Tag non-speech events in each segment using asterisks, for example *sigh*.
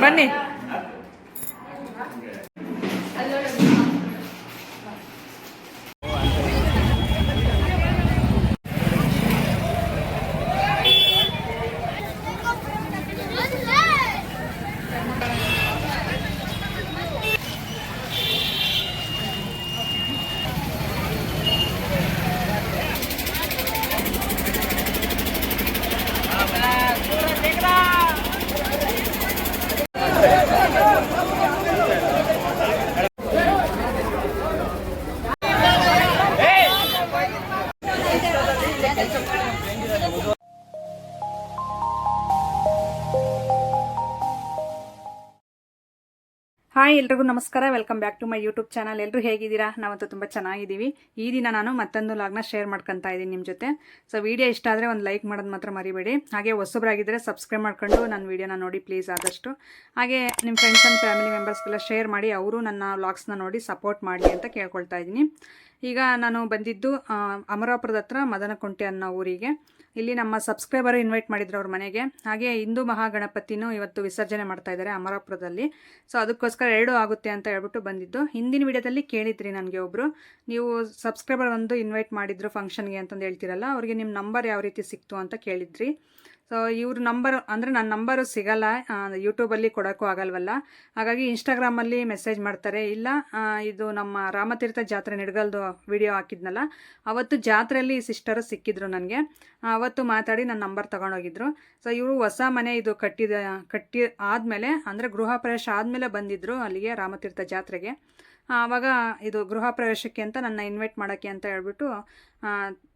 ಬನ್ನಿ. ಹಾಯ್ ಎಲ್ರಿಗೂ ನಮಸ್ಕಾರ. Welcome back to my YouTube channel ಎಲ್ಲರೂ ಹೇಗಿದ್ದೀರಾ? ನಾವಂತೂ ತುಂಬ ಚೆನ್ನಾಗಿದ್ದೀವಿ. ಈ ದಿನ ನಾನು ಮತ್ತೊಂದು ಲಾಗ್ನ ಶೇರ್ ಮಾಡ್ಕೊತಾ ಇದ್ದೀನಿ ನಿಮ್ಮ ಜೊತೆ. ಸೊ ವಿಡಿಯೋ ಇಷ್ಟ ಆದರೆ ಒಂದು ಲೈಕ್ ಮಾಡೋದು ಮಾತ್ರ ಮರಿಬೇಡಿ. ಹಾಗೆ ಹೊಸಬ್ರಾಗಿದ್ದರೆ ಸಬ್ಸ್ಕ್ರೈಬ್ ಮಾಡ್ಕೊಂಡು ನನ್ನ ವಿಡಿಯೋನ ನೋಡಿ ಪ್ಲೀಸ್ ಆದಷ್ಟು. ಹಾಗೆ ನಿಮ್ಮ ಫ್ರೆಂಡ್ಸ್ ಆ್ಯಂಡ್ ಫ್ಯಾಮಿಲಿ ಮೆಂಬರ್ಸ್ಗೆಲ್ಲ ಶೇರ್ ಮಾಡಿ, ಅವರು ನನ್ನ ವ್ಲಾಗ್ಸ್ನ ನೋಡಿ ಸಪೋರ್ಟ್ ಮಾಡಿ ಅಂತ ಕೇಳ್ಕೊಳ್ತಾ ಇದ್ದೀನಿ. ಈಗ ನಾನು ಬಂದಿದ್ದು ಅಮರಾಪುರದ ಹತ್ರ ಮದನಕುಂಟೆ ಅನ್ನೋ ಊರಿಗೆ. ಇಲ್ಲಿ ನಮ್ಮ ಸಬ್ಸ್ಕ್ರೈಬರ್ ಇನ್ವೈಟ್ ಮಾಡಿದ್ರು ಅವ್ರ ಮನೆಗೆ. ಹಾಗೆ ಹಿಂದೂ ಮಹಾಗಣಪತಿನೂ ಇವತ್ತು ವಿಸರ್ಜನೆ ಮಾಡ್ತಾ ಇದ್ದಾರೆ ಅಮರಾಪುರದಲ್ಲಿ. ಸೊ ಅದಕ್ಕೋಸ್ಕರ ಎರಡು ಆಗುತ್ತೆ ಅಂತ ಹೇಳ್ಬಿಟ್ಟು ಬಂದಿದ್ದು. ಹಿಂದಿನ ವಿಡಿಯೋದಲ್ಲಿ ಕೇಳಿದ್ರಿ ನನಗೆ ಒಬ್ಬರು ನೀವು ಸಬ್ಸ್ಕ್ರೈಬರ್ ಒಂದು ಇನ್ವೈಟ್ ಮಾಡಿದ್ರು ಫಂಕ್ಷನ್ಗೆ ಅಂತಂದು ಹೇಳ್ತಿರಲ್ಲ, ಅವ್ರಿಗೆ ನಿಮ್ಮ ನಂಬರ್ ಯಾವ ರೀತಿ ಸಿಕ್ತು ಅಂತ ಕೇಳಿದ್ರಿ. ಸೊ ಇವ್ರ ನಂಬರ್ ಅಂದರೆ ನನ್ನ ನಂಬರು ಸಿಗಲ್ಲ. ಯೂಟ್ಯೂಬಲ್ಲಿ ಕೊಡೋಕ್ಕೂ ಆಗಲ್ವಲ್ಲ. ಹಾಗಾಗಿ ಇನ್ಸ್ಟಾಗ್ರಾಮಲ್ಲಿ ಮೆಸೇಜ್ ಮಾಡ್ತಾರೆ. ಇಲ್ಲ ಇದು ನಮ್ಮ ರಾಮತೀರ್ಥ ಜಾತ್ರೆ ನಿಡ್ಗಲ್ದು ವಿಡಿಯೋ ಹಾಕಿದ್ನಲ್ಲ, ಅವತ್ತು ಜಾತ್ರೆಯಲ್ಲಿ ಸಿಸ್ಟರು ಸಿಕ್ಕಿದ್ರು ನನಗೆ. ಅವತ್ತು ಮಾತಾಡಿ ನನ್ನ ನಂಬರ್ ತೊಗೊಂಡೋಗಿದ್ರು. ಸೊ ಇವರು ಹೊಸ ಮನೆ ಇದು ಕಟ್ಟಿದ, ಕಟ್ಟಿ ಆದಮೇಲೆ, ಅಂದರೆ ಗೃಹ ಪ್ರವೇಶ ಆದಮೇಲೆ ಬಂದಿದ್ದರು ಅಲ್ಲಿಗೆ ರಾಮತೀರ್ಥ ಜಾತ್ರೆಗೆ. ಆವಾಗ ಇದು ಗೃಹ ಪ್ರವೇಶಕ್ಕೆ ಅಂತ ನನ್ನ ಇನ್ವೈಟ್ ಮಾಡೋಕ್ಕೆ ಅಂತ ಹೇಳ್ಬಿಟ್ಟು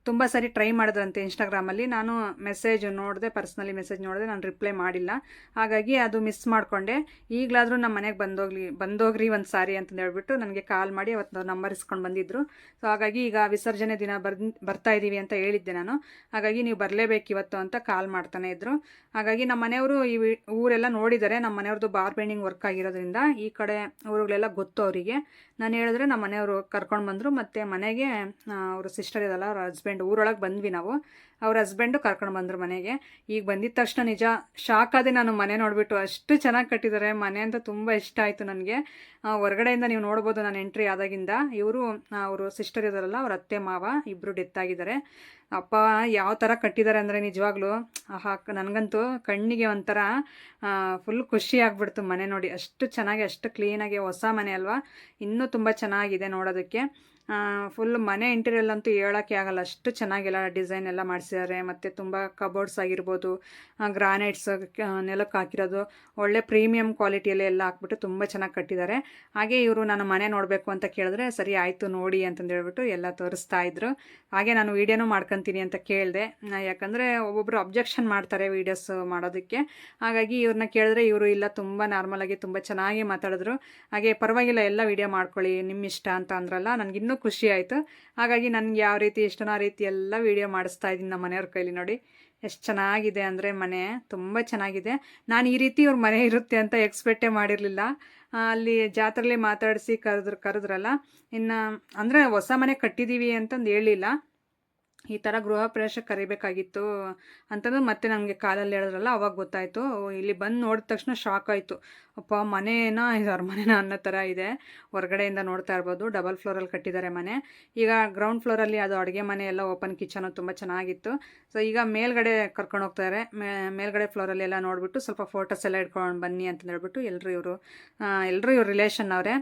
ತುಂಬ ಸರಿ ಟ್ರೈ ಮಾಡಿದ್ರಂತೆ ಇನ್ಸ್ಟಾಗ್ರಾಮಲ್ಲಿ ನಾನು ಮೆಸೇಜ್ ನೋಡಿದೆ ಪರ್ಸ್ನಲಿ ಮೆಸೇಜ್ ನೋಡಿದೆ, ನಾನು ರಿಪ್ಲೈ ಮಾಡಿಲ್ಲ. ಹಾಗಾಗಿ ಅದು ಮಿಸ್ ಮಾಡಿಕೊಂಡೆ. ಈಗಲಾದರೂ ನಮ್ಮ ಮನೆಗೆ ಬಂದೋಗ್ಲಿ, ಬಂದೋಗ್ರಿ ಒಂದು ಸಾರಿ ಅಂತಂದು ಹೇಳ್ಬಿಟ್ಟು ನನಗೆ ಕಾಲ್ ಮಾಡಿ ಅವತ್ತು ನಂಬರ್ ಇಸ್ಕೊಂಡು ಬಂದಿದ್ದರು ಸೊ ಹಾಗಾಗಿ ಈಗ ವಿಸರ್ಜನೆ ದಿನ ಬರ್ ಬರ್ತಾ ಇದ್ದೀವಿ ಅಂತ ಹೇಳಿದ್ದೆ ನಾನು. ಹಾಗಾಗಿ ನೀವು ಬರಲೇಬೇಕು ಇವತ್ತು ಅಂತ ಕಾಲ್ ಮಾಡ್ತಾನೆ ಇದ್ದರು ಹಾಗಾಗಿ ನಮ್ಮ ಮನೆಯವರು ಈ ಊರೆಲ್ಲ ನೋಡಿದ್ದಾರೆ ನಮ್ಮ ಮನೆಯವ್ರದ್ದು ಬಾರ್ ಬೆಂಡಿಂಗ್ ವರ್ಕ್ ಆಗಿರೋದ್ರಿಂದ ಈ ಕಡೆ ಊರುಗಳೆಲ್ಲ ಗೊತ್ತು ಅವರಿಗೆ. ನಾನು ಹೇಳಿದ್ರೆ ನಮ್ಮ ಮನೆಯವರು ಕರ್ಕೊಂಡು ಬಂದರು, ಮತ್ತು ಮನೆಗೆ ಅವರು ಸಿಸ್ಟರ್ ಇದಲ್ಲ, ಅವ್ರ ಹಸ್ಬೆಂಡ್ ಊರೊಳಗೆ ಬಂದ್ವಿ ನಾವು. ಅವ್ರ ಹಸ್ಬೆಂಡು ಕರ್ಕೊಂಡು ಬಂದರು ಮನೆಗೆ. ಈಗ ಬಂದಿದ ತಕ್ಷಣ ನಿಜ ಶಾಕ್ ಆದೆ ನಾನು ಮನೆ ನೋಡಿಬಿಟ್ಟು ಅಷ್ಟು ಚೆನ್ನಾಗಿ ಕಟ್ಟಿದ್ದಾರೆ ಮನೆ ಅಂತ ತುಂಬ ಇಷ್ಟ ಆಯಿತು ನನಗೆ. ಹೊರಗಡೆಯಿಂದ ನೀವು ನೋಡ್ಬೋದು ನಾನು ಎಂಟ್ರಿ ಆದಾಗಿಂದ. ಇವರು ಅವರು ಸಿಸ್ಟರ್ ಇದ್ದಾರಲ್ಲ ಅವ್ರ ಅತ್ತೆ, ಮಾವ ಇಬ್ಬರು ಡೆತ್ ಆಗಿದ್ದಾರೆ. ಅಪ್ಪ ಯಾವ ಥರ ಕಟ್ಟಿದ್ದಾರೆ ಅಂದರೆ ನಿಜವಾಗ್ಲೂ, ಆಹಾ ನನಗಂತೂ ಕಣ್ಣಿಗೆ ಒಂಥರ ಫುಲ್ ಖುಷಿ ಆಗ್ಬಿಡ್ತು ಮನೆ ನೋಡಿ. ಅಷ್ಟು ಚೆನ್ನಾಗಿ, ಅಷ್ಟು ಕ್ಲೀನಾಗಿ ಹೊಸ ಮನೆ ಅಲ್ವಾ? ಇನ್ನೂ ತುಂಬ ಚೆನ್ನಾಗಿದೆ ನೋಡೋದಕ್ಕೆ. ಫುಲ್ ಮನೆ ಇಂಟೀರಿಯಲ್ ಅಂತೂ ಹೇಳೋಕ್ಕೆ ಆಗಲ್ಲ. ಅಷ್ಟು ಚೆನ್ನಾಗೆಲ್ಲ ಡಿಸೈನ್ ಎಲ್ಲ ಮಾಡಿಸಿದ್ದಾರೆ ಮತ್ತು ತುಂಬ ಕಬೋರ್ಡ್ಸ್ ಆಗಿರ್ಬೋದು ಗ್ರಾನೈಟ್ಸ್ ನೆಲಕ್ಕೆ ಹಾಕಿರೋದು. ಒಳ್ಳೆ ಪ್ರೀಮಿಯಂ ಕ್ವಾಲಿಟಿಯಲ್ಲಿ ಎಲ್ಲ ಹಾಕ್ಬಿಟ್ಟು ತುಂಬ ಚೆನ್ನಾಗಿ ಕಟ್ಟಿದ್ದಾರೆ ಹಾಗೆ ಇವರು ನಾನು ಮನೆ ನೋಡಬೇಕು ಅಂತ ಕೇಳಿದ್ರೆ, ಸರಿ, ಆಯಿತು, ನೋಡಿ ಅಂತಂದು ಹೇಳ್ಬಿಟ್ಟು ಎಲ್ಲ ತೋರಿಸ್ತಾ ಇದ್ರು. ಹಾಗೆ ನಾನು ವೀಡಿಯೋನೂ ಮಾಡ್ಕೊತೀನಿ ಅಂತ ಕೇಳಿದೆ. ಯಾಕಂದರೆ ಒಬ್ಬೊಬ್ಬರು ಅಬ್ಜೆಕ್ಷನ್ ಮಾಡ್ತಾರೆ ವೀಡಿಯೋಸ್ ಮಾಡೋದಕ್ಕೆ. ಹಾಗಾಗಿ ಇವ್ರನ್ನ ಕೇಳಿದ್ರೆ ಇವರು ಇಲ್ಲ, ತುಂಬ ನಾರ್ಮಲಾಗಿ ತುಂಬ ಚೆನ್ನಾಗಿ ಮಾತಾಡಿದ್ರು. ಹಾಗೆ ಪರವಾಗಿಲ್ಲ, ಎಲ್ಲ ವೀಡಿಯೋ ಮಾಡ್ಕೊಳ್ಳಿ ನಿಮ್ಮ ಇಷ್ಟ ಅಂತ ಅಂದ್ರಲ್ಲ. ನನಗೆ ಇನ್ನೂ ಖುಷಿ ಆಯಿತು. ಹಾಗಾಗಿ ನನಗೆ ಯಾವ ರೀತಿ ಇಷ್ಟನೋ ರೀತಿ ಎಲ್ಲ ವೀಡಿಯೋ ಮಾಡಿಸ್ತಾ ಇದ್ದೀನಿ ನಮ್ಮ ಮನೆಯವ್ರ ಕೈಲಿ ನೋಡಿ. ಎಷ್ಟು ಚೆನ್ನಾಗಿದೆ ಅಂದರೆ ಮನೆ ತುಂಬ ಚೆನ್ನಾಗಿದೆ. ನಾನು ಈ ರೀತಿ ಅವ್ರ ಮನೆ ಇರುತ್ತೆ ಅಂತ ಎಕ್ಸ್ಪೆಕ್ಟೇ ಮಾಡಿರಲಿಲ್ಲ. ಅಲ್ಲಿ ಜಾತ್ರೆಲಿ ಮಾತಾಡಿಸಿ ಕರೆದ್ರು ಕರೆದ್ರಲ್ಲ. ಇನ್ನು ಅಂದರೆ ಹೊಸ ಮನೆ ಕಟ್ಟಿದ್ದೀವಿ ಅಂತಂದು ಹೇಳಿಲ್ಲ. ಈ ಥರ ಗೃಹ ಪ್ರವೇಶ ಕರಿಬೇಕಾಗಿತ್ತು ಅಂತಂದು ಮತ್ತೆ ನಮಗೆ ಕಾಲಲ್ಲಿ ಹೇಳಿದ್ರಲ್ಲ, ಅವಾಗ ಗೊತ್ತಾಯಿತು. ಇಲ್ಲಿ ಬಂದು ನೋಡಿದ ತಕ್ಷಣ ಶಾಕ್ ಆಯಿತು. ಅಪ್ಪ, ಮನೇನ ಮನೇನ ಅನ್ನೋ ಥರ ಇದೆ. ಹೊರಗಡೆಯಿಂದ ನೋಡ್ತಾ ಇರ್ಬೋದು. ಡಬಲ್ ಫ್ಲೋರಲ್ಲಿ ಕಟ್ಟಿದ್ದಾರೆ ಮನೆ. ಈಗ ಗ್ರೌಂಡ್ ಫ್ಲೋರಲ್ಲಿ ಅದು ಅಡುಗೆ ಮನೆ ಎಲ್ಲ ಓಪನ್ ಕಿಚನು ತುಂಬ ಚೆನ್ನಾಗಿತ್ತು. ಸೊ ಈಗ ಮೇಲ್ಗಡೆ ಕರ್ಕೊಂಡು ಹೋಗ್ತಾರೆ ಮೇಲ್ಗಡೆ ಫ್ಲೋರಲ್ಲಿ ಎಲ್ಲ ನೋಡಿಬಿಟ್ಟು ಸ್ವಲ್ಪ ಫೋಟೋಸ್ ಎಲ್ಲ ಇಟ್ಕೊಂಡು ಬನ್ನಿ ಅಂತ ಹೇಳ್ಬಿಟ್ಟು ಎಲ್ಲರೂ ಇವರು ಎಲ್ಲರೂ ಇವ್ರ ರಿಲೇಷನ್ ಅವರೇ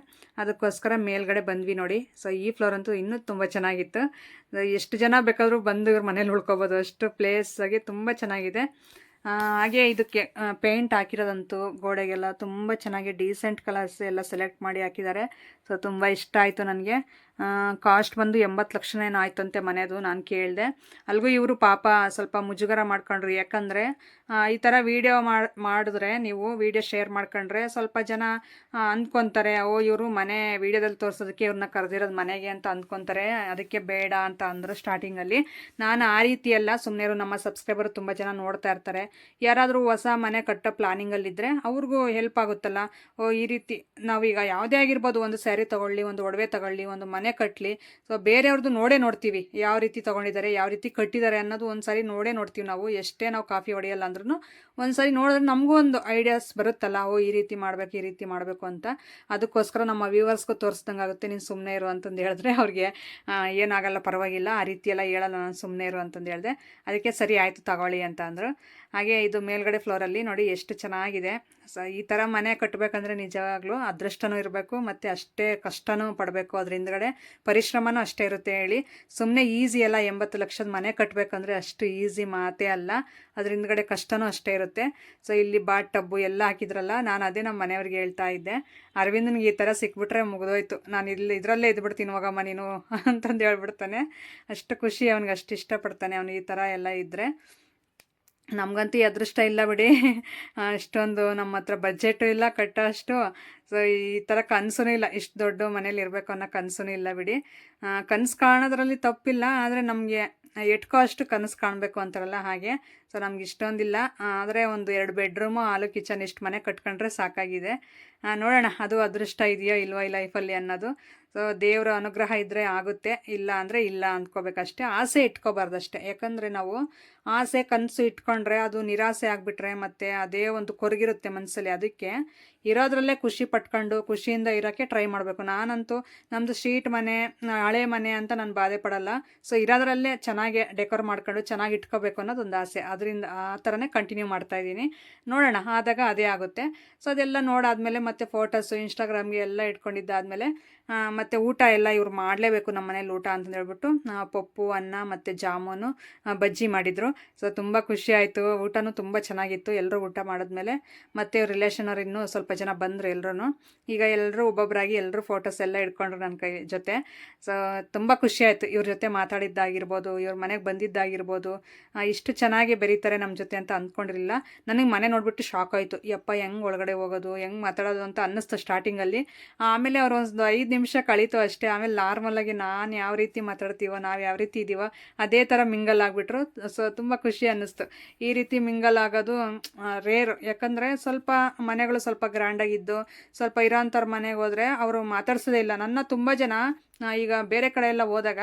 ಅದಕ್ಕೋಸ್ಕರ ಮೇಲ್ಗಡೆ ಬಂದ್ವಿ ನೋಡಿ. ಸೊ ಈ ಫ್ಲೋರ್ ಅಂತೂ ಇನ್ನೂ ತುಂಬ ಚೆನ್ನಾಗಿತ್ತು. ಎಷ್ಟು ಜನ ಬೇಕಾದರೂ ಬಂದು ಇವ್ರ ಮನೇಲಿ ಉಳ್ಕೊಬೋದು. ಅಷ್ಟು ಪ್ಲೇಸಾಗಿ ತುಂಬ ಚೆನ್ನಾಗಿದೆ. ಹಾಗೆ ಇದಕ್ಕೆ ಪೇಂಟ್ ಹಾಕಿರೋದಂತೂ ಗೋಡೆಗೆಲ್ಲ ತುಂಬ ಚೆನ್ನಾಗಿ ಡೀಸೆಂಟ್ ಕಲರ್ಸ್ ಎಲ್ಲ ಸೆಲೆಕ್ಟ್ ಮಾಡಿ ಹಾಕಿದ್ದಾರೆ. ಸೊ ತುಂಬ ಇಷ್ಟ ಆಯಿತು ನನಗೆ. ಕಾಸ್ಟ್ ಬಂದು ಎಂಬತ್ತು ಲಕ್ಷನೇನೋ ಆಯ್ತಂತೆ ಮನೆಯದು ನಾನು ಕೇಳಿದೆ. ಅಲ್ಗೂ ಇವರು ಪಾಪ ಸ್ವಲ್ಪ ಮುಜುಗರ ಮಾಡ್ಕೊಂಡ್ರು. ಯಾಕಂದರೆ ಈ ಥರ ವೀಡಿಯೋ ಮಾಡಿದ್ರೆ ನೀವು ವೀಡಿಯೋ ಶೇರ್ ಮಾಡ್ಕೊಂಡ್ರೆ ಸ್ವಲ್ಪ ಜನ ಅಂದ್ಕೊತಾರೆ ಓ, ಇವರು ಮನೆ ವೀಡಿಯೋದಲ್ಲಿ ತೋರಿಸೋದಕ್ಕೆ ಇವ್ರನ್ನ ಕರೆದಿರೋದು ಮನೆಗೆ ಅಂತ ಅಂದ್ಕೊತಾರೆ ಅದಕ್ಕೆ ಬೇಡ ಅಂತ ಅಂದರು ಸ್ಟಾರ್ಟಿಂಗಲ್ಲಿ ನಾನು ಆ ರೀತಿ ಎಲ್ಲ ಸುಮ್ಮನೆ ನಮ್ಮ ಸಬ್ಸ್ಕ್ರೈಬರ್ ತುಂಬ ಜನ ನೋಡ್ತಾ ಇರ್ತಾರೆ. ಯಾರಾದರೂ ಹೊಸ ಮನೆ ಕಟ್ಟೋ ಪ್ಲಾನಿಂಗಲ್ಲಿದ್ದರೆ ಅವ್ರಿಗೂ ಹೆಲ್ಪ್ ಆಗುತ್ತಲ್ಲ. ಓ, ಈ ರೀತಿ ನಾವೀಗ ಯಾವುದೇ ಆಗಿರ್ಬೋದು ಒಂದು ಸ್ಯಾರಿ ತೊಗೊಳ್ಳಿ, ಒಂದು ಒಡವೆ ತಗೊಳ್ಳಿ, ಒಂದು ಮನೆ ಮನೆ ಕಟ್ಟಲಿ ಸೊ ಬೇರೆಯವ್ರದ್ದು ನೋಡೇ ನೋಡ್ತೀವಿ, ಯಾವ ರೀತಿ ತೊಗೊಂಡಿದ್ದಾರೆ, ಯಾವ ರೀತಿ ಕಟ್ಟಿದ್ದಾರೆ ಅನ್ನೋದು ಒಂದು ಸಾರಿ ನೋಡೇ ನೋಡ್ತೀವಿ ನಾವು. ಎಷ್ಟೇ ನಾವು ಕಾಫಿ ಹೊಡೆಯಲ್ಲ ಅಂದ್ರೂ ಒಂದು ನೋಡಿದ್ರೆ ನಮಗೂ ಒಂದು ಐಡಿಯಾಸ್ ಬರುತ್ತಲ್ಲ, ಓ, ಈ ರೀತಿ ಮಾಡಬೇಕು, ಈ ರೀತಿ ಮಾಡಬೇಕು ಅಂತ. ಅದಕ್ಕೋಸ್ಕರ ನಮ್ಮ ವ್ಯೂವರ್ಸ್ಗೂ ತೋರಿಸ್ದಂಗೆ ಆಗುತ್ತೆ, ನೀನು ಸುಮ್ಮನೆ ಇರು ಅಂತಂದು ಹೇಳಿದ್ರೆ ಅವ್ರಿಗೆ ಏನಾಗಲ್ಲ ಪರವಾಗಿಲ್ಲ, ಆ ರೀತಿ ಎಲ್ಲ ಹೇಳಲ್ಲ, ನಾನು ಸುಮ್ಮನೆ ಇರು ಅಂತಂದು ಹೇಳಿದೆ. ಅದಕ್ಕೆ ಸರಿ, ಆಯಿತು, ತಗೊಳ್ಳಿ ಅಂತ ಅಂದರು. ಹಾಗೆ ಇದು ಮೇಲ್ಗಡೆ ಫ್ಲೋರಲ್ಲಿ ನೋಡಿ ಎಷ್ಟು ಚೆನ್ನಾಗಿದೆ. ಸೊ, ಈ ಥರ ಮನೆ ಕಟ್ಟಬೇಕಂದ್ರೆ ನಿಜವಾಗ್ಲೂ ಅದೃಷ್ಟನೂ ಇರಬೇಕು, ಮತ್ತು ಅಷ್ಟೇ ಕಷ್ಟನೂ ಪಡಬೇಕು. ಅದ್ರ ಹಿಂದ್ಗಡೆ ಪರಿಶ್ರಮನೂ ಅಷ್ಟೇ ಇರುತ್ತೆ ಹೇಳಿ. ಸುಮ್ಮನೆ ಈಸಿ ಅಲ್ಲ, ಎಂಬತ್ತು ಲಕ್ಷದ ಮನೆ ಕಟ್ಟಬೇಕಂದ್ರೆ ಅಷ್ಟು ಈಸಿ ಮಾತೇ ಅಲ್ಲ. ಅದ್ರ ಹಿಂದ್ಗಡೆ ಕಷ್ಟನೂ ಅಷ್ಟೇ ಇರುತ್ತೆ. ಸೊ, ಇಲ್ಲಿ ಬಾಟ್ ಟಬ್ಬು ಎಲ್ಲ ಹಾಕಿದ್ರಲ್ಲ, ನಾನು ಅದೇ ನಮ್ಮ ಮನೆಯವ್ರಿಗೆ ಹೇಳ್ತಾ ಇದ್ದೆ. ಅರವಿಂದನಿಗೆ ಈ ಥರ ಸಿಕ್ಬಿಟ್ರೆ ಮುಗಿದೋಯ್ತು. ನಾನು ಇಲ್ಲಿ ಇದರಲ್ಲೇ ಇದ್ಬಿಡ್ತೀನಿ, ಹೋಗಮ್ಮ ನೀನು *laughs* ಅಂತಂದು ಹೇಳ್ಬಿಡ್ತಾನೆ. ಅಷ್ಟು ಖುಷಿ, ಅವ್ನಿಗೆ ಅಷ್ಟು ಇಷ್ಟಪಡ್ತಾನೆ ಅವ್ನಿಗೆ ಈ ಥರ ಎಲ್ಲ ಇದ್ದರೆ ನಮಗಂತೂ ಅದೃಷ್ಟ ಇಲ್ಲ ಬಿಡಿ. *laughs* ಅಷ್ಟೊಂದು ನಮ್ಮ ಹತ್ರ ಬಜೆಟು ಇಲ್ಲ, ಕಟ್ಟೋ ಅಷ್ಟು. ಸೊ ಈ ಥರ ಕನಸೂ ಇಲ್ಲ. ಇಷ್ಟು ದೊಡ್ಡ ಮನೇಲಿ ಇರಬೇಕು ಅನ್ನೋ ಕನಸೂ ಇಲ್ಲ ಬಿಡಿ. ಕನಸು ಕಾಣೋದ್ರಲ್ಲಿ ತಪ್ಪಿಲ್ಲ, ಆದರೆ ನಮಗೆ ಎಟ್ಕೋ ಅಷ್ಟು ಕನಸು ಕಾಣಬೇಕು ಅಂತಾರಲ್ಲ ಹಾಗೆ. ಸೊ ನಮ್ಗೆ ಇಷ್ಟೊಂದಿಲ್ಲ. ಆದರೆ ಒಂದು ಎರಡು ಬೆಡ್ರೂಮು, ಹಾಲು, ಕಿಚನ್ ಇಷ್ಟು ಮನೆ ಕಟ್ಕೊಂಡ್ರೆ ಸಾಕಾಗಿದೆ. ನೋಡೋಣ ಅದು ಅದೃಷ್ಟ ಇದೆಯೋ ಇಲ್ವೋ ಈ ಲೈಫಲ್ಲಿ ಅನ್ನೋದು. ಸೊ ದೇವರ ಅನುಗ್ರಹ ಇದ್ದರೆ ಆಗುತ್ತೆ, ಇಲ್ಲ ಅಂದರೆ ಇಲ್ಲ ಅಂದ್ಕೋಬೇಕಷ್ಟೇ. ಆಸೆ ಇಟ್ಕೋಬಾರ್ದಷ್ಟೇ. ಯಾಕಂದರೆ ನಾವು ಆಸೆ ಕನಸು ಇಟ್ಕೊಂಡ್ರೆ ಅದು ನಿರಾಸೆ ಆಗಿಬಿಟ್ರೆ ಮತ್ತು ಅದೇ ಒಂದು ಕೊರಗಿರುತ್ತೆ ಮನಸ್ಸಲ್ಲಿ ಅದಕ್ಕೆ. ಇರೋದ್ರಲ್ಲೇ ಖುಷಿ ಪಟ್ಕೊಂಡು ಖುಷಿಯಿಂದ ಇರೋಕ್ಕೆ ಟ್ರೈ ಮಾಡಬೇಕು. ನಾನಂತೂ ನಮ್ಮದು ಶೀಟ್ ಮನೆ, ಹಳೆ ಮನೆ ಅಂತ ನಾನು ಬಾಧೆ ಪಡಲ್ಲ ಸೊ ಇರೋದ್ರಲ್ಲೇ ಚೆನ್ನಾಗೆ ಡೆಕೋರ್ ಮಾಡ್ಕೊಂಡು ಚೆನ್ನಾಗಿ ಇಟ್ಕೋಬೇಕು ಅನ್ನೋದೊಂದು ಆಸೆ. ಆಸೆ ಅದರಿಂದ ಆ ಥರನೇ ಕಂಟಿನ್ಯೂ ಮಾಡ್ತಾ ಇದ್ದೀನಿ. ನೋಡೋಣ, ಆದಾಗ ಅದೇ ಆಗುತ್ತೆ. ಸೊ ಅದೆಲ್ಲ ನೋಡಾದಮೇಲೆ ಮತ್ತೆ ಫೋಟೋಸು ಇನ್ಸ್ಟಾಗ್ರಾಮ್ಗೆ ಎಲ್ಲ ಇಟ್ಕೊಂಡಿದ್ದಾದಮೇಲೆ ಮತ್ತು ಊಟ ಎಲ್ಲ ಇವ್ರು ಮಾಡಲೇಬೇಕು ನಮ್ಮ ಮನೇಲಿ ಊಟ ಅಂತಂದು ಹೇಳ್ಬಿಟ್ಟು ಪಪ್ಪು, ಅನ್ನ ಮತ್ತು ಜಾಮೂನು ಬಜ್ಜಿ ಮಾಡಿದರು. ಸೊ ತುಂಬ ಖುಷಿ ಆಯಿತು. ಊಟನೂ ತುಂಬ ಚೆನ್ನಾಗಿತ್ತು. ಎಲ್ಲರೂ ಊಟ ಮಾಡಿದ್ಮೇಲೆ ಮತ್ತು ಇವ್ರ ರಿಲೇಷನ್ ಅವ್ರು ಇನ್ನೂ ಸ್ವಲ್ಪ ಜನ ಬಂದರು ಎಲ್ಲರೂ ಈಗ ಎಲ್ಲರೂ ಒಬ್ಬೊಬ್ಬರಾಗಿ ಎಲ್ಲರೂ ಫೋಟೋಸ್ ಎಲ್ಲ ಇಟ್ಕೊಂಡ್ರು ನನ್ನ ಕೈ ಜೊತೆ. ಸೊ ತುಂಬ ಖುಷಿ ಆಯಿತು. ಇವ್ರ ಜೊತೆ ಮಾತಾಡಿದ್ದಾಗಿರ್ಬೋದು, ಇವ್ರ ಮನೆಗೆ ಬಂದಿದ್ದಾಗಿರ್ಬೋದು. ಇಷ್ಟು ಚೆನ್ನಾಗಿ ಬೆರೀತಾರೆ ನಮ್ಮ ಜೊತೆ ಅಂತ ಅಂದ್ಕೊಂಡಿರಲಿಲ್ಲ ನನಗೆ ಮನೆ ನೋಡಿಬಿಟ್ಟು ಶಾಕ್ ಆಯಿತು. ಯಪ್ಪ, ಹೆಂಗೆ ಒಳಗಡೆ ಹೋಗೋದು? ಹೆಂಗೆ ಮಾತಾಡೋದು? ಅಂತ ಅನ್ನಿಸ್ತು ಸ್ಟಾರ್ಟಿಂಗಲ್ಲಿ ಆಮೇಲೆ ಅವ್ರು ಒಂದು ಐದು ನಿಮಿಷ ಕಳೀತು ಅಷ್ಟೇ. ಆಮೇಲೆ ನಾರ್ಮಲಾಗಿ ನಾನು ಯಾವ ರೀತಿ ಮಾತಾಡ್ತೀವೋ, ನಾವು ಯಾವ ರೀತಿ ಇದ್ದೀವೋ ಅದೇ ಥರ ಮಿಂಗಲ್ ಆಗಿಬಿಟ್ರು. ಸೊ ತುಂಬ ಖುಷಿ ಅನ್ನಿಸ್ತು. ಈ ರೀತಿ ಮಿಂಗಲ್ ಆಗೋದು ರೇರು ಯಾಕಂದರೆ ಸ್ವಲ್ಪ ಮನೆಗಳು ಸ್ವಲ್ಪ ಗ್ರ್ಯಾಂಡಾಗಿದ್ದು ಸ್ವಲ್ಪ ಇರೋಂಥವ್ರ ಮನೆಗೆ ಹೋದರೆ ಅವರು ಮಾತಾಡ್ಸೋದೇ ಇಲ್ಲ. ನನ್ನ ತುಂಬ ಜನ ಈಗ ಬೇರೆ ಕಡೆ ಎಲ್ಲ ಹೋದಾಗ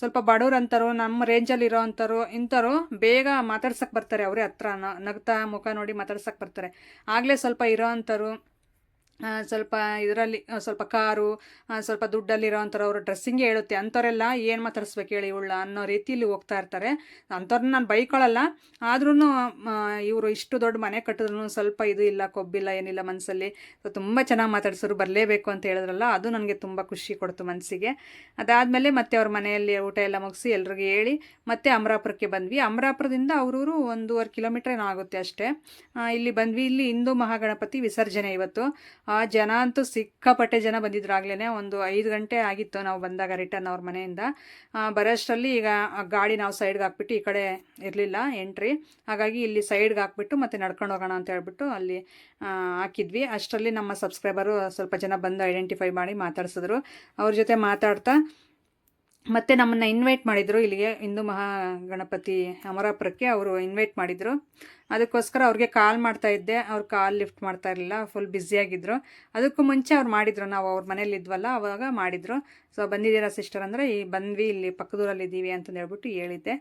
ಸ್ವಲ್ಪ ಬಡವ್ರು ಅಂತಾರೋ ನಮ್ಮ ರೇಂಜಲ್ಲಿ ಇರೋ ಅಂಥವ್ರು, ಇಂಥವ್ರು ಬೇಗ ಮಾತಾಡ್ಸಕ್ಕೆ ಬರ್ತಾರೆ. ಅವರೇ ಹತ್ರ ನಗ್ತಾ ಮುಖ ನೋಡಿ ಮಾತಾಡ್ಸಕ್ಕೆ ಬರ್ತಾರೆ. ಆಗಲೇ ಸ್ವಲ್ಪ ಇರೋ ಅಂಥವ್ರು ಸ್ವಲ್ಪ ಇದರಲ್ಲಿ ಸ್ವಲ್ಪ ಕಾರು ಸ್ವಲ್ಪ ದುಡ್ಡಲ್ಲಿರೋ ಅಂಥವ್ರು ಡ್ರೆಸ್ಸಿಂಗೇ ಹೇಳುತ್ತೆ. ಅಂಥವರೆಲ್ಲ ಏನು ಮಾತಾಡಿಸ್ಬೇಕು ಹೇಳಿ ಇವಳ ಅನ್ನೋ ರೀತಿಯಲ್ಲಿ ಹೋಗ್ತಾ ಇರ್ತಾರೆ. ಅಂಥವ್ರನ್ನ ನಾನು ಬೈಕೊಳ್ಳಲ್ಲ ಆದ್ರೂ ಇವರು ಇಷ್ಟು ದೊಡ್ಡ ಮನೆ ಕಟ್ಟಿದ್ರು ಸ್ವಲ್ಪ ಇದು ಇಲ್ಲ, ಕೊಬ್ಬಿಲ್ಲ, ಏನಿಲ್ಲ ಮನಸ್ಸಲ್ಲಿ ತುಂಬ ಚೆನ್ನಾಗಿ ಮಾತಾಡ್ಸೋರು ಬರಲೇಬೇಕು ಅಂತ ಹೇಳಿದ್ರಲ್ಲ, ಅದು ನನಗೆ ತುಂಬ ಖುಷಿ ಕೊಡ್ತು ಮನಸ್ಸಿಗೆ ಅದಾದಮೇಲೆ ಮತ್ತೆ ಅವ್ರ ಮನೆಯಲ್ಲಿ ಊಟ ಎಲ್ಲ ಮುಗಿಸಿ ಎಲ್ರಿಗೂ ಹೇಳಿ, ಮತ್ತೆ ಅಮರಾಪುರಕ್ಕೆ ಬಂದ್ವಿ. ಅಮರಾಪುರದಿಂದ ಅವರೂರು ಒಂದೂವರೆ ಕಿಲೋಮೀಟ್ರ್ ಏನಾಗುತ್ತೆ ಅಷ್ಟೇ. ಇಲ್ಲಿ ಬಂದ್ವಿ. ಇಲ್ಲಿ ಹಿಂದೂ ಮಹಾಗಣಪತಿ ವಿಸರ್ಜನೆ ಇವತ್ತು. ಆ ಜನ ಅಂತೂ ಸಿಕ್ಕಾಪಟ್ಟೆ ಜನ ಬಂದಿದ್ರು ಆಗ್ಲೇ ಒಂದು ಐದು ಗಂಟೆ ಆಗಿತ್ತು ನಾವು ಬಂದಾಗ ರಿಟರ್ನ್ ಅವ್ರ ಮನೆಯಿಂದ. ಬರೋಷ್ಟರಲ್ಲಿ ಈಗ ಗಾಡಿ ನಾವು ಸೈಡ್ಗೆ ಹಾಕ್ಬಿಟ್ಟು ಈ ಕಡೆ ಇರಲಿಲ್ಲ ಎಂಟ್ರಿ. ಹಾಗಾಗಿ ಇಲ್ಲಿ ಸೈಡ್ಗೆ ಹಾಕ್ಬಿಟ್ಟು ಮತ್ತೆ ನಡ್ಕೊಂಡು ಹೋಗೋಣ ಅಂತ ಹೇಳ್ಬಿಟ್ಟು ಅಲ್ಲಿ ಹಾಕಿದ್ವಿ. ಅಷ್ಟರಲ್ಲಿ ನಮ್ಮ ಸಬ್ಸ್ಕ್ರೈಬರು ಸ್ವಲ್ಪ ಜನ ಬಂದು ಐಡೆಂಟಿಫೈ ಮಾಡಿ ಮಾತಾಡ್ಸಿದ್ರು. ಅವ್ರ ಜೊತೆ ಮಾತಾಡ್ತಾ ಮತ್ತೆ ನಮ್ಮನ್ನು ಇನ್ವೈಟ್ ಮಾಡಿದರು. ಇಲ್ಲಿಗೆ ಹಿಂದೂ ಮಹಾಗಣಪತಿ ಅಮರಾಪುರಕ್ಕೆ ಅವರು ಇನ್ವೈಟ್ ಮಾಡಿದರು. ಅದಕ್ಕೋಸ್ಕರ ಅವ್ರಿಗೆ ಕಾಲ್ ಮಾಡ್ತಾ ಇದ್ದೆ. ಅವ್ರು ಕಾಲ್ ಲಿಫ್ಟ್ ಮಾಡ್ತಾ ಇರಲಿಲ್ಲ. ಫುಲ್ ಬ್ಯುಸಿಯಾಗಿದ್ದರು ಅದಕ್ಕೂ ಮುಂಚೆ ಅವ್ರು ಮಾಡಿದರು. ನಾವು ಅವ್ರ ಮನೇಲಿ ಇದ್ವಲ್ಲ, ಅವಾಗ ಮಾಡಿದರು. ಸೊ ಬಂದಿದ್ದೀರಾ ಸಿಸ್ಟರ್ ಅಂದರೆ, ಈ ಬಂದ್ವಿ, ಇಲ್ಲಿ ಪಕ್ಕದೂರಲ್ಲಿ ಇದ್ದೀವಿ ಅಂತಂದು ಹೇಳ್ಬಿಟ್ಟು ಹೇಳಿದ್ದೆ.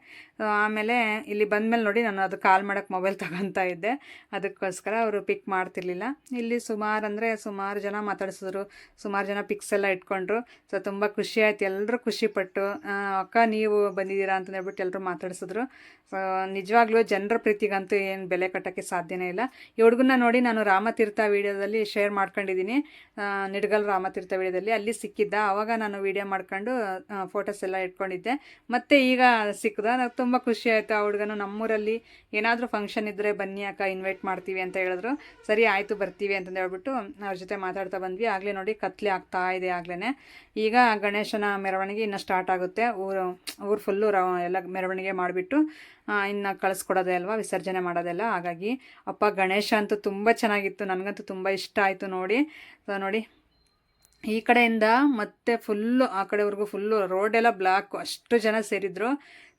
ಆಮೇಲೆ ಇಲ್ಲಿ ಬಂದಮೇಲೆ ನೋಡಿ ನಾನು ಅದು ಕಾಲ್ ಮಾಡೋಕ್ಕೆ ಮೊಬೈಲ್ ತಗೊತಾ ಇದ್ದೆ. ಅದಕ್ಕೋಸ್ಕರ ಅವರು ಪಿಕ್ ಮಾಡ್ತಿರ್ಲಿಲ್ಲ. ಇಲ್ಲಿ ಸುಮಾರು ಅಂದರೆ ಸುಮಾರು ಜನ ಮಾತಾಡಿಸಿದ್ರು. ಸುಮಾರು ಜನ ಪಿಕ್ಸ್ ಎಲ್ಲ ಇಟ್ಕೊಂಡ್ರು. ಸೊ ತುಂಬ ಖುಷಿ ಆಯ್ತು. ಎಲ್ಲರೂ ಖುಷಿಪಟ್ಟು ಆ, ಅಕ್ಕ ನೀವು ಬಂದಿದ್ದೀರಾ? ಅಂತ ಹೇಳ್ಬಿಟ್ಟು ಎಲ್ಲರೂ ಮಾತಾಡಿಸಿದ್ರು. ನಿಜವಾಗ್ಲೂ ಜನರ ಪ್ರೀತಿಗಂತೂ ಏನು ಬೆಲೆ ಕಟ್ಟೋಕ್ಕೆ ಸಾಧ್ಯನೇ ಇಲ್ಲ. ಈ ಹುಡುಗನ್ನ ನೋಡಿ ನಾನು ರಾಮತೀರ್ಥ ವೀಡಿಯೋದಲ್ಲಿ ಶೇರ್ ಮಾಡ್ಕೊಂಡಿದ್ದೀನಿ. ನಿಡ್ಗಲ್ ರಾಮತೀರ್ಥ ವೀಡಿಯೋದಲ್ಲಿ. ಅಲ್ಲಿ ಸಿಕ್ಕಿದ್ದ. ಆವಾಗ ನಾನು ವೀಡಿಯೋ ಮಾಡ್ಕೊಂಡು ಫೋಟೋಸ್ ಎಲ್ಲ ಇಟ್ಕೊಂಡಿದ್ದೆ. ಮತ್ತು ಈಗ ಸಿಕ್ಕದ. ನನಗೆ ತುಂಬ ಖುಷಿ ಆಯಿತು. ಆ ಹುಡುಗನು ನಮ್ಮೂರಲ್ಲಿ ಏನಾದರೂ ಫಂಕ್ಷನ್ ಇದ್ದರೆ ಬನ್ನಿ ಅಕ್ಕ ಇನ್ವೈಟ್ ಮಾಡ್ತೀವಿ ಅಂತ ಹೇಳಿದ್ರು. ಸರಿ ಆಯಿತು ಬರ್ತೀವಿ ಅಂತಂದು ಹೇಳ್ಬಿಟ್ಟು ಅವ್ರ ಜೊತೆ ಮಾತಾಡ್ತಾ ಬಂದ್ವಿ. ಆಗಲೇ ನೋಡಿ ಕತ್ಲೆ ಆಗ್ತಾ ಇದೆ ಆಗ್ಲೇ ಈಗ ಗಣೇಶನ ಮೆರವಣಿಗೆ ಇನ್ನು ಸ್ಟಾರ್ಟ್ ಆಗುತ್ತೆ. ಊರು ಊರು ಫುಲ್ಲು ರ ಎಲ್ಲ ಮೆರವಣಿಗೆ ಮಾಡಿಬಿಟ್ಟು ಇನ್ನು ಕಳಿಸ್ಕೊಡೋದೇ ಅಲ್ವಾ, ವಿಸರ್ಜನೆ ಮಾಡೋದೆಲ್ಲ. ಹಾಗಾಗಿ ಅಪ್ಪ ಗಣೇಶ ಅಂತೂ ತುಂಬ ಚೆನ್ನಾಗಿತ್ತು. ನನಗಂತೂ ತುಂಬ ಇಷ್ಟ ಆಯಿತು ನೋಡಿ. ಸೊ ನೋಡಿ. ಈ ಕಡೆಯಿಂದ ಮತ್ತೆ ಫುಲ್ಲು ಆ ಕಡೆವರೆಗೂ ಫುಲ್ಲು ರೋಡೆಲ್ಲ ಬ್ಲಾಕ್ ಅಷ್ಟು ಜನ ಸೇರಿದ್ರು.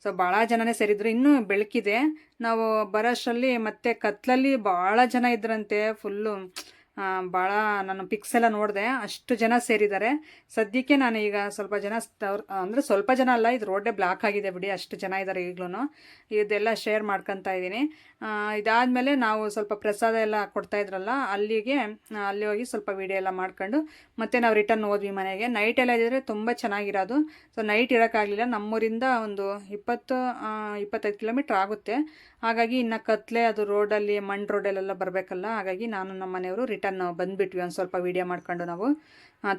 ಸೊ ಭಾಳ ಜನನೇ ಸೇರಿದ್ರು. ಇನ್ನೂ ಬೆಳಕಿದೆ. ನಾವು ಬರೋಷ್ಟರಲ್ಲಿ ಮತ್ತೆ ಕತ್ಲಲ್ಲಿ ಭಾಳ ಜನ ಇದ್ರಂತೆ. ಫುಲ್ಲು ಭಾಳ ನಾನು ಪಿಕ್ಸ್ ಎಲ್ಲ ನೋಡಿದೆ, ಅಷ್ಟು ಜನ ಸೇರಿದ್ದಾರೆ. ಸದ್ಯಕ್ಕೆ ನಾನು ಈಗ ಸ್ವಲ್ಪ ಜನ ಅಂದರೆ ಸ್ವಲ್ಪ ಜನ ಅಲ್ಲ, ಇದು ರೋಡೇ ಬ್ಲಾಕ್ ಆಗಿದೆ ಬಿಡಿ, ಅಷ್ಟು ಜನ ಇದ್ದಾರೆ ಈಗಲೂ ಇದೆಲ್ಲ ಶೇರ್ ಮಾಡ್ಕೊತಾ ಇದ್ದೀನಿ. ಇದಾದಮೇಲೆ ನಾವು ಸ್ವಲ್ಪ ಪ್ರಸಾದ ಎಲ್ಲ ಕೊಡ್ತಾ ಇದ್ರಲ್ಲ, ಅಲ್ಲಿಗೆ ಅಲ್ಲಿ ಹೋಗಿ ಸ್ವಲ್ಪ ವೀಡಿಯೋ ಎಲ್ಲ ಮಾಡ್ಕೊಂಡು, ಮತ್ತೆ ನಾವು ರಿಟರ್ನ್ ಹೋದ್ವಿ ಮನೆಗೆ. ನೈಟ್ ಎಲ್ಲ ಇದ್ದರೆ ತುಂಬ ಚೆನ್ನಾಗಿರೋದು. ಸೊ ನೈಟ್ ಇರೋಕ್ಕಾಗಲಿಲ್ಲ. ನಮ್ಮೂರಿಂದ ಒಂದು ಇಪ್ಪತ್ತು ಇಪ್ಪತ್ತೈದು ಕಿಲೋಮೀಟ್ರ್ ಆಗುತ್ತೆ. ಹಾಗಾಗಿ ಇನ್ನು ಕತ್ಲೆ ಅದು ರೋಡಲ್ಲಿ ಮಣ್ಣು ರೋಡಲ್ಲೆಲ್ಲ ಬರಬೇಕಲ್ಲ, ಹಾಗಾಗಿ ನಾನು ನಮ್ಮ ಮನೆಯವರು ರಿಟರ್ನ್ ಬಂದುಬಿಟ್ವಿ ಒಂದು ಸ್ವಲ್ಪ ವೀಡಿಯೋ ಮಾಡ್ಕೊಂಡು ನಾವು.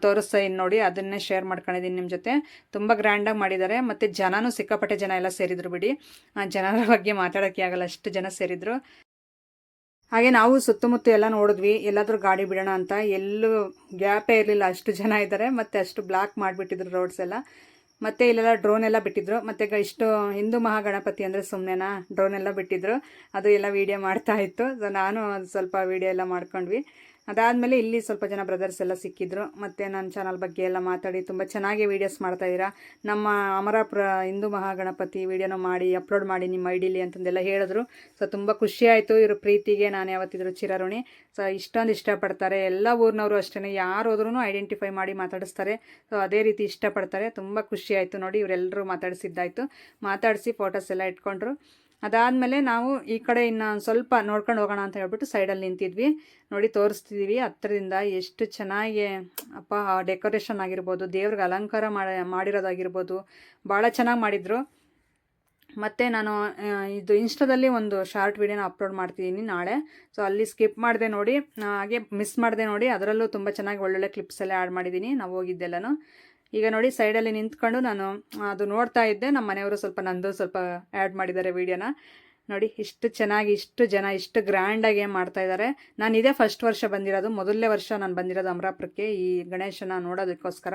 ತೋರಿಸ್ತಾ ಇನ್ನು ನೋಡಿ, ಅದನ್ನೇ ಶೇರ್ ಮಾಡ್ಕೊಂಡಿದ್ದೀನಿ ನಿಮ್ಮ ಜೊತೆ. ತುಂಬ ಗ್ರ್ಯಾಂಡಾಗಿ ಮಾಡಿದ್ದಾರೆ ಮತ್ತು ಜನನೂ ಸಿಕ್ಕಾಪಟ್ಟೆ ಜನ ಎಲ್ಲ ಸೇರಿದ್ರು ಬಿಡಿ. ಜನರ ಬಗ್ಗೆ ಮಾತಾಡೋಕ್ಕೆ ಆಗಲ್ಲ, ಅಷ್ಟು ಜನ ಸೇರಿದ್ರು. ಹಾಗೆ ನಾವು ಸುತ್ತಮುತ್ತ ಎಲ್ಲ ನೋಡಿದ್ವಿ, ಎಲ್ಲಾದರೂ ಗಾಡಿ ಬಿಡೋಣ ಅಂತ. ಎಲ್ಲೂ ಗ್ಯಾಪೇ ಇರಲಿಲ್ಲ, ಅಷ್ಟು ಜನ ಇದ್ದಾರೆ ಮತ್ತು ಅಷ್ಟು ಬ್ಲಾಕ್ ಮಾಡಿಬಿಟ್ಟಿದ್ರು ರೋಡ್ಸ್ ಎಲ್ಲ. ಮತ್ತು ಇಲ್ಲೆಲ್ಲ ಡ್ರೋನ್ ಎಲ್ಲ ಬಿಟ್ಟಿದ್ರು. ಮತ್ತು ಇಷ್ಟು ಹಿಂದೂ ಮಹಾಗಣಪತಿ ಅಂದರೆ ಸುಮ್ಮನೆನಾ ಡ್ರೋನ್ ಎಲ್ಲ ಬಿಟ್ಟಿದ್ರು. ಅದು ಎಲ್ಲ ವೀಡಿಯೋ ಮಾಡ್ತಾ ಇತ್ತು. ಸೊ ನಾನು ಸ್ವಲ್ಪ ವೀಡಿಯೋ ಎಲ್ಲ ಮಾಡ್ಕೊಂಡ್ವಿ. ಅದಾದಮೇಲೆ ಇಲ್ಲಿ ಸ್ವಲ್ಪ ಜನ ಬ್ರದರ್ಸ್ ಎಲ್ಲ ಸಿಕ್ಕಿದ್ರು. ಮತ್ತು ನನ್ನ ಚಾನಲ್ ಬಗ್ಗೆ ಎಲ್ಲ ಮಾತಾಡಿ ತುಂಬ ಚೆನ್ನಾಗಿ ವೀಡಿಯೋಸ್ ಮಾಡ್ತಾಯಿದ್ದೀರಾ ನಮ್ಮ ಅಮರಾಪುರ ಹಿಂದೂ ಮಹಾಗಣಪತಿ ವೀಡಿಯೋನ ಮಾಡಿ ಅಪ್ಲೋಡ್ ಮಾಡಿ ನಿಮ್ಮ ಐಡಿಲಿ ಅಂತಂದೆಲ್ಲ ಹೇಳಿದ್ರು. ಸೊ ತುಂಬ ಖುಷಿಯಾಯಿತು ಇವ್ರ ಪ್ರೀತಿಗೆ. ನಾನು ಯಾವತ್ತಿದ್ರು ಚಿರಋಣಿ. ಸೊ ಇಷ್ಟೊಂದು ಇಷ್ಟಪಡ್ತಾರೆ. ಎಲ್ಲ ಊರಿನವರು ಅಷ್ಟೇ ಯಾರು ಹೋದ್ರೂ ಐಡೆಂಟಿಫೈ ಮಾಡಿ ಮಾತಾಡಿಸ್ತಾರೆ. ಸೊ ಅದೇ ರೀತಿ ಇಷ್ಟಪಡ್ತಾರೆ. ತುಂಬ ಖುಷಿಯಾಯಿತು ನೋಡಿ. ಇವರೆಲ್ಲರೂ ಮಾತಾಡಿಸಿದ್ದಾಯಿತು. ಮಾತಾಡಿಸಿ ಫೋಟೋಸ್ ಎಲ್ಲ ಇಟ್ಕೊಂಡ್ರು. ಅದಾದಮೇಲೆ ನಾವು ಈ ಕಡೆ ಇನ್ನು ಸ್ವಲ್ಪ ನೋಡ್ಕೊಂಡು ಹೋಗೋಣ ಅಂತ ಹೇಳ್ಬಿಟ್ಟು ಸೈಡಲ್ಲಿ ನಿಂತಿದ್ವಿ. ನೋಡಿ ತೋರಿಸ್ತಿದ್ದೀವಿ ಹತ್ರದಿಂದ ಎಷ್ಟು ಚೆನ್ನಾಗಿ, ಅಪ್ಪ ಡೆಕೋರೇಷನ್ ಆಗಿರ್ಬೋದು, ದೇವ್ರಿಗೆ ಅಲಂಕಾರ ಮಾಡಿ, ಮಾಡಿರೋದಾಗಿರ್ಬೋದು, ಭಾಳ ಚೆನ್ನಾಗಿ ಮಾಡಿದರು. ಮತ್ತು ನಾನು ಇದು ಇನ್ಸ್ಟಾದಲ್ಲಿ ಒಂದು ಶಾರ್ಟ್ ವಿಡಿಯೋನ ಅಪ್ಲೋಡ್ ಮಾಡ್ತಿದ್ದೀನಿ ನಾಳೆ. ಸೊ, ಅಲ್ಲಿ ಸ್ಕಿಪ್ ಮಾಡಿದೆ ನೋಡಿ, ಹಾಗೆ ಮಿಸ್ ಮಾಡಿದೆ ನೋಡಿ, ಅದರಲ್ಲೂ ತುಂಬ ಚೆನ್ನಾಗಿ ಒಳ್ಳೊಳ್ಳೆ ಕ್ಲಿಪ್ಸ್ ಎಲ್ಲ ಆ್ಯಡ್ ಮಾಡಿದ್ದೀನಿ ನಾವು ಹೋಗಿದ್ದೆಲ್ಲನೂ. ಈಗ ನೋಡಿ ಸೈಡಲ್ಲಿ ನಿಂತ್ಕೊಂಡು ನಾನು ಅದು ನೋಡ್ತಾ ಇದ್ದೆ. ನಮ್ಮ ಮನೆಯವರು ಸ್ವಲ್ಪ ನಂದು ಸ್ವಲ್ಪ ಆ್ಯಡ್ ಮಾಡಿದ್ದಾರೆ ವೀಡಿಯೋನ ನೋಡಿ, ಇಷ್ಟು ಚೆನ್ನಾಗಿ, ಇಷ್ಟು ಜನ, ಇಷ್ಟು ಗ್ರ್ಯಾಂಡಾಗಿ ಮಾಡ್ತಾ ಇದ್ದಾರೆ ನಾನು ಇದೇ ಫಸ್ಟ್ ವರ್ಷ ಬಂದಿರೋದು. ಮೊದಲನೇ ವರ್ಷ ನಾನು ಬಂದಿರೋದು ಅಮರಾಪುರಕ್ಕೆ. ಈ ಗಣೇಶನ ನೋಡೋದಕ್ಕೋಸ್ಕರ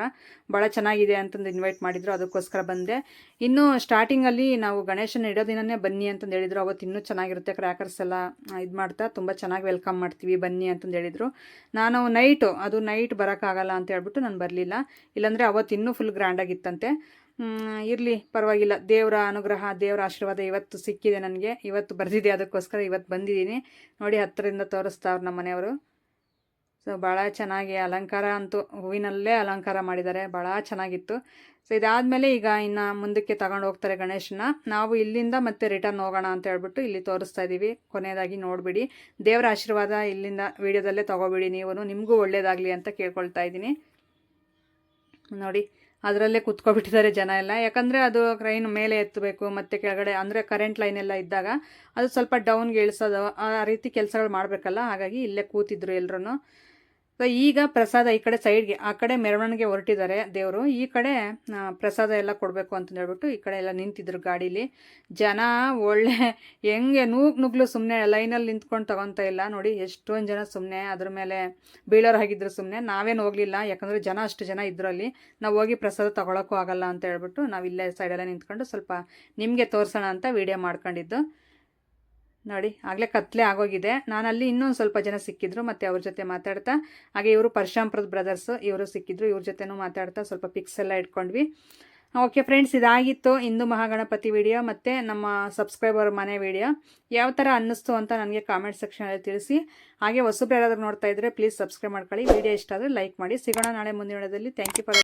ಭಾಳ ಚೆನ್ನಾಗಿದೆ ಅಂತಂದು ಇನ್ವೈಟ್ ಮಾಡಿದ್ರು. ಅದಕ್ಕೋಸ್ಕರ ಬಂದೆ. ಇನ್ನೂ ಸ್ಟಾರ್ಟಿಂಗಲ್ಲಿ ನಾವು ಗಣೇಶನ ಇಡೋ ದಿನನೇ ಬನ್ನಿ ಅಂತಂದು ಹೇಳಿದ್ರು. ಅವತ್ತು ಇನ್ನೂ ಚೆನ್ನಾಗಿರುತ್ತೆ. ಕ್ರ್ಯಾಕರ್ಸ್ ಎಲ್ಲ ಇದು ಮಾಡ್ತಾ ತುಂಬ ಚೆನ್ನಾಗಿ ವೆಲ್ಕಮ್ ಮಾಡ್ತೀವಿ. ಬನ್ನಿ ಅಂತಂದು ಹೇಳಿದರು. ನಾನು ನೈಟು ಅದು ನೈಟ್ ಬರೋಕ್ಕಾಗಲ್ಲ ಅಂತ ಹೇಳ್ಬಿಟ್ಟು ನಾನು ಬರಲಿಲ್ಲ. ಇಲ್ಲಾಂದರೆ ಅವತ್ತು ಇನ್ನೂ ಫುಲ್ ಗ್ರ್ಯಾಂಡಾಗಿತ್ತಂತೆ ಇರಲಿ, ಪರವಾಗಿಲ್ಲ. ದೇವರ ಅನುಗ್ರಹ, ದೇವರ ಆಶೀರ್ವಾದ ಇವತ್ತು ಸಿಕ್ಕಿದೆ ನನಗೆ. ಇವತ್ತು ಬರೆದಿದೆ ಅದಕ್ಕೋಸ್ಕರ ಇವತ್ತು ಬಂದಿದ್ದೀನಿ. ನೋಡಿ ಹತ್ತಿರದಿಂದ ತೋರಿಸ್ತಾವ್ರು ನಮ್ಮ ಮನೆಯವರು ಸೊ ಭಾಳ ಚೆನ್ನಾಗಿ ಅಲಂಕಾರ ಅಂತೂ, ಹೂವಿನಲ್ಲೇ ಅಲಂಕಾರ ಮಾಡಿದ್ದಾರೆ. ಭಾಳ ಚೆನ್ನಾಗಿತ್ತು. ಸೊ ಇದಾದಮೇಲೆ ಈಗ ಇನ್ನು ಮುಂದಕ್ಕೆ ತಗೊಂಡು ಹೋಗ್ತಾರೆ ಗಣೇಶನ ನಾವು ಇಲ್ಲಿಂದ ಮತ್ತೆ ರಿಟರ್ನ್ ಹೋಗೋಣ ಅಂತ ಹೇಳ್ಬಿಟ್ಟು ಇಲ್ಲಿ ತೋರಿಸ್ತಾ ಇದ್ದೀವಿ ಕೊನೆಯದಾಗಿ ನೋಡಿಬಿಡಿ. ದೇವರ ಆಶೀರ್ವಾದ ಇಲ್ಲಿಂದ ವಿಡಿಯೋದಲ್ಲೇ ತೊಗೋಬಿಡಿ. ನೀವು, ನಿಮಗೂ ಒಳ್ಳೆಯದಾಗಲಿ ಅಂತ ಕೇಳ್ಕೊಳ್ತಾ ಇದ್ದೀನಿ ನೋಡಿ ಅದರಲ್ಲೇ ಕುತ್ಕೊಬಿಟ್ಟಿದ್ದಾರೆ ಜನ ಎಲ್ಲ. ಯಾಕಂದರೆ ಅದು ಕ್ರೈನ್ ಮೇಲೆ ಎತ್ತಬೇಕು, ಮತ್ತು ಕೆಳಗಡೆ ಅಂದರೆ ಕರೆಂಟ್ ಲೈನ್ ಎಲ್ಲ ಇದ್ದಾಗ ಅದು ಸ್ವಲ್ಪ ಡೌನ್ಗೆ ಇಳಿಸೋದು, ಆ ರೀತಿ ಕೆಲಸಗಳು ಮಾಡಬೇಕಲ್ಲ. ಹಾಗಾಗಿ ಇಲ್ಲೇ ಕೂತಿದ್ರು ಎಲ್ಲರೂ ಸೊ ಈಗ ಪ್ರಸಾದ ಈ ಕಡೆ ಸೈಡ್ಗೆ ಆ ಕಡೆ ಮೆರವಣಿಗೆ ಹೊರಟಿದ್ದಾರೆ ದೇವರು. ಈ ಕಡೆ ಪ್ರಸಾದ ಎಲ್ಲ ಕೊಡಬೇಕು ಅಂತ ಹೇಳ್ಬಿಟ್ಟು ಈ ಕಡೆ ಎಲ್ಲ ನಿಂತಿದ್ರು ಗಾಡೀಲಿ. ಜನ ಒಳ್ಳೆ, ಹೆಂಗೆ ನೂಗ್ ನುಗ್ಲು ಸುಮ್ಮನೆ ಲೈನಲ್ಲಿ ನಿಂತ್ಕೊಂಡು ತಗೊತಾ ಇಲ್ಲ. ನೋಡಿ, ಎಷ್ಟೊಂದು ಜನ ಸುಮ್ಮನೆ ಅದ್ರ ಮೇಲೆ ಬೀಳೋರು ಆಗಿದ್ರು ಸುಮ್ಮನೆ ನಾವೇನು ಹೋಗಲಿಲ್ಲ. ಯಾಕಂದರೆ ಜನ, ಅಷ್ಟು ಜನ ಇದ್ರು ಅಲ್ಲಿ. ನಾವು ಹೋಗಿ ಪ್ರಸಾದ ತಗೊಳಕ್ಕೂ ಆಗಲ್ಲ ಅಂತ ಹೇಳ್ಬಿಟ್ಟು ನಾವು ಇಲ್ಲೇ ಸೈಡಲ್ಲೇ ನಿಂತ್ಕೊಂಡು ಸ್ವಲ್ಪ ನಿಮಗೆ ತೋರಿಸೋಣ ಅಂತ ವಿಡಿಯೋ ಮಾಡ್ಕೊಂಡಿದ್ದು. ನೋಡಿ, ಆಗಲೇ ಕತ್ಲೆ ಆಗೋಗಿದೆ. ನಾನು ಅಲ್ಲಿ ಇನ್ನೊಂದು ಸ್ವಲ್ಪ ಜನ ಸಿಕ್ಕಿದ್ರು, ಮತ್ತು ಅವ್ರ ಜೊತೆ ಮಾತಾಡ್ತಾ, ಹಾಗೆ ಇವರು ಪರಶಾಂಪ್ರದ ಬ್ರದರ್ಸು ಇವರು ಸಿಕ್ಕಿದ್ರು, ಇವ್ರ ಜೊತೆನೂ ಮಾತಾಡ್ತಾ ಸ್ವಲ್ಪ ಪಿಕ್ಸ್ ಎಲ್ಲ ಇಟ್ಕೊಂಡ್ವಿ. ಓಕೆ ಫ್ರೆಂಡ್ಸ್ ಇದಾಗಿತ್ತು ಹಿಂದೂ ಮಹಾಗಣಪತಿ ವಿಡಿಯೋ ಮತ್ತು ನಮ್ಮ ಸಬ್ಸ್ಕ್ರೈಬರ್ ಮನೆ ವಿಡಿಯೋ ಯಾವ ಥರ ಅನ್ನಿಸ್ತು ಅಂತ ನನಗೆ ಕಾಮೆಂಟ್ ಸೆಕ್ಷನಲ್ಲಿ ತಿಳಿಸಿ. ಹಾಗೆ ಹೊಸಬ್ರು ಯಾರಾದರೂ ನೋಡ್ತಾ ಇದ್ದರೆ ಪ್ಲೀಸ್ ಸಬ್ಸ್ಕ್ರೈಬ್ ಮಾಡ್ಕೊಳ್ಳಿ. ವಿಡಿಯೋ ಇಷ್ಟ ಆದರೆ ಲೈಕ್ ಮಾಡಿ. ಸಿಗೋಣ ನಾಳೆ ಮುಂದಿನ ವಿಡಿಯೋದಲ್ಲಿ ಥ್ಯಾಂಕ್ ಯು ಫಾರ್